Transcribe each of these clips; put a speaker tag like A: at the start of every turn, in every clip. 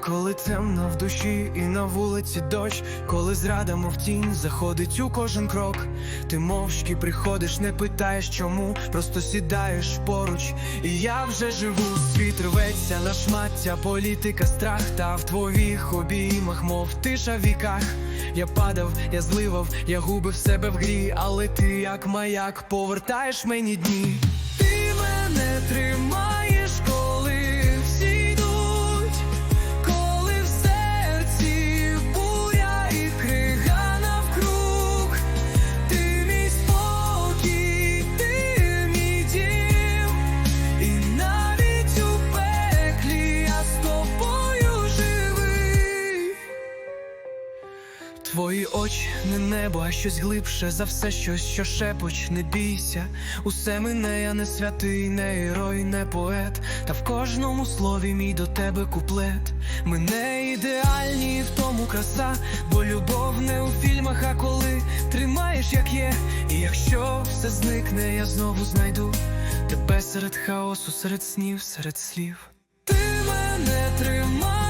A: Коли темно в душі і на вулиці дощ, коли зрада мов тінь заходить у кожен крок, ти мовчки приходиш, не питаєш чому, просто сідаєш поруч, і я вже живу. Світ рветься на шмаття, політика, страх, та в твоїх обіймах, мов тиша в віках. Я падав, я зливав, я губив себе в грі, але ти, як маяк, повертаєш мені дні. Твої очі не небо, а щось глибше за все, щось, що шепоч, не бійся. Усе мене, я не святий, не герой, не поет. Та в кожному слові мій до тебе куплет. Ми не ідеальні, в тому краса, бо любов не у фільмах, а коли тримаєш, як є. І якщо все зникне, я знову знайду тебе серед хаосу, серед снів, серед слів. Ти мене тримаєш,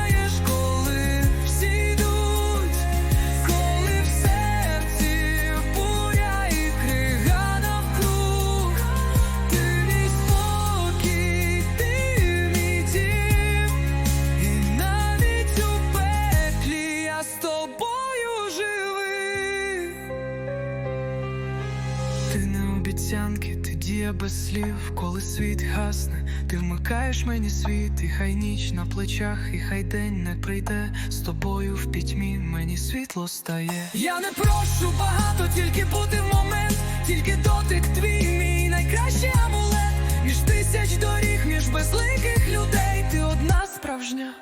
A: обіцянки, ти дія без слів, коли світ гасне, ти вмикаєш мені світ, і хай ніч на плечах, і хай день не прийде з тобою в пітьмі, мені світло стає. Я не прошу багато, тільки бути в момент, тільки дотик твій, мій найкращий амулет, між тисяч доріг, між безликих людей, ти одна справжня,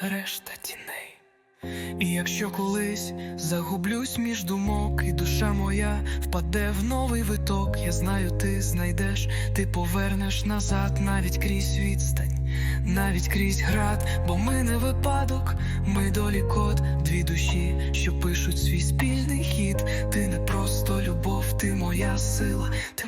A: решта. І якщо колись загублюсь між думок, і душа моя впаде в новий виток, я знаю, ти знайдеш, ти повернеш назад, навіть крізь відстань, навіть крізь град, бо ми не випадок, ми долі код, дві душі, що пишуть свій спільний хід. Ти не просто любов, ти моя сила, ти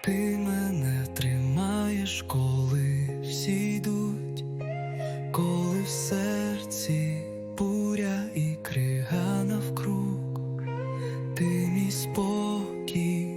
A: Ти мене тримаєш, коли всі йдуть, коли в серці буря і крига навкруг, ти мій спокій.